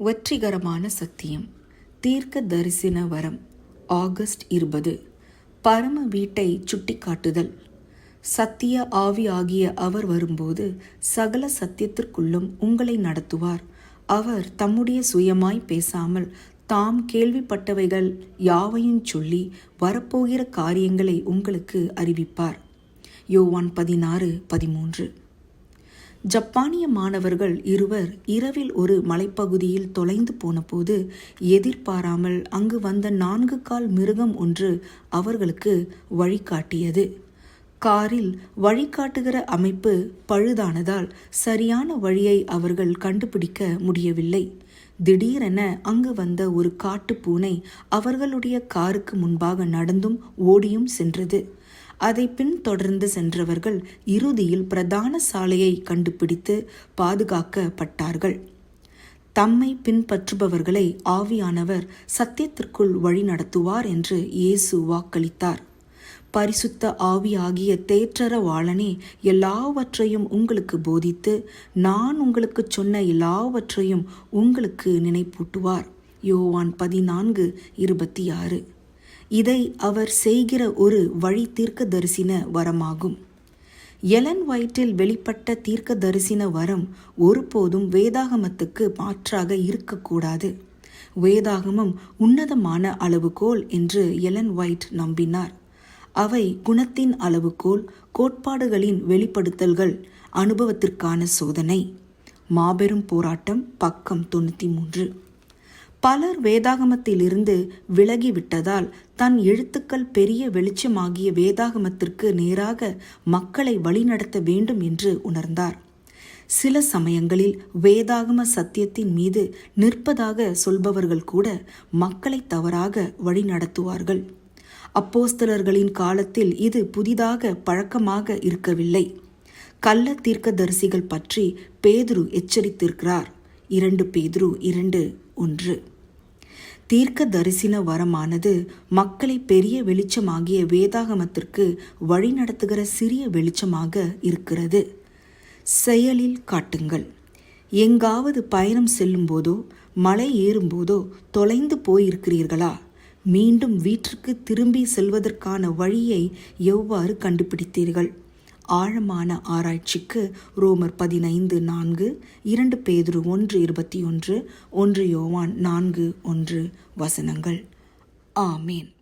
வெற்றிகரமான சத்தியம். தீர்க்க தரிசன வரம். ஆகஸ்ட் இருபது. பரம வீட்டை சுட்டிக்காட்டுதல். சத்திய ஆவி ஆகிய அவர் வரும்போது சகல சத்தியத்திற்குள்ளும் உங்களை நடத்துவார். அவர் தம்முடைய சுயமாய் பேசாமல் தாம் கேள்விப்பட்டவைகள் யாவையும் சொல்லி வரப்போகிற காரியங்களை உங்களுக்கு அறிவிப்பார். யோவான் பதினாறு பதிமூன்று. ஜப்பானிய மாணவர்கள் இருவர் இரவில் ஒரு மலைப்பகுதியில் தொலைந்து போனபோது எதிர்பாராமல் அங்கு வந்த நான்கு கால் மிருகம் ஒன்று அவர்களுக்கு வழிகாட்டியது. காரில் வழிகாட்டுகிற அமைப்பு பழுதானதால் சரியான வழியை அவர்கள் கண்டுபிடிக்க முடியவில்லை. திடீரென அங்கு வந்த ஒரு காட்டுப்பூனை அவர்களுடைய காருக்கு முன்பாக நடந்தும் ஓடியும் சென்றது. அதை பின்தொடர்ந்து சென்றவர்கள் இறுதியில் பிரதான சாலையை கண்டுபிடித்து பாதுகாக்கப்பட்டார்கள். தம்மை பின்பற்றுபவர்களை ஆவியானவர் சத்தியத்திற்குள் வழிநடத்துவார் என்று இயேசு வாக்களித்தார். பரிசுத்த ஆவியாகிய தேற்றரவாளனே எல்லாவற்றையும் உங்களுக்கு போதித்து நான் உங்களுக்கு சொன்ன எல்லாவற்றையும் உங்களுக்கு நினைப்பூட்டுவார். யோவான் பதினான்கு இருபத்தி ஆறு. இதை அவர் செய்கிற ஒரு வழி தீர்க்க தரிசின வரமாகும். எலன் வயிற்றில் வெளிப்பட்ட தீர்க்க தரிசின வரம் ஒருபோதும் வேதாகமத்துக்கு மாற்றாக இருக்கக்கூடாது. வேதாகமம் உன்னதமான அளவுகோல் என்று எலன் ஒயிட் நம்பினார். அவை குணத்தின் அளவுகோல் கோட்பாடுகளின் வெளிப்படுத்தல்கள் அனுபவத்திற்கான சோதனை. மாபெரும் போராட்டம் பக்கம் தொண்ணூற்றி மூன்று. பலர் வேதாகமத்திலிருந்து விலகிவிட்டதால் தன் எழுத்துக்கள் பெரிய வெளிச்சமாகிய வேதாகமத்திற்கு நேராக மக்களை வழிநடத்த வேண்டும் என்று உணர்ந்தார். சில சமயங்களில் வேதாகம சத்தியத்தின் மீது நிற்பதாக சொல்பவர்கள் கூட மக்களை தவறாக வழிநடத்துவார்கள். அப்போஸ்தலர்களின் காலத்தில் இது புதிதாக பழக்கமாக இருக்கவில்லை. கள்ள தீர்க்கதரிசிகள் பற்றி பேதுரு எச்சரித்திருக்கிறார். இரண்டு பேதுரு இரண்டு ஒன்று. தீர்க்க தரிசன வரமானது மக்களை பெரிய வெளிச்சமாகிய வேதாகமத்திற்கு வழிநடத்துகிற சிறிய வெளிச்சமாக இருக்கிறது. செயலில் காட்டுங்கள். எங்காவது பயணம் செல்லும்போதோ மலை ஏறும்போதோ தொலைந்து போயிருக்கிறீர்களா? மீண்டும் வீட்டிற்கு திரும்பி செல்வதற்கான வழியை எவ்வாறு கண்டுபிடித்தீர்கள்? ஆழமான ஆராய்ச்சிக்கு ரோமர் பதினைந்து நான்கு இரண்டு பேதுரு ஒன்று இருபத்தி ஒன்று ஒன்று யோவான் நான்கு ஒன்று வசனங்கள். ஆமேன்.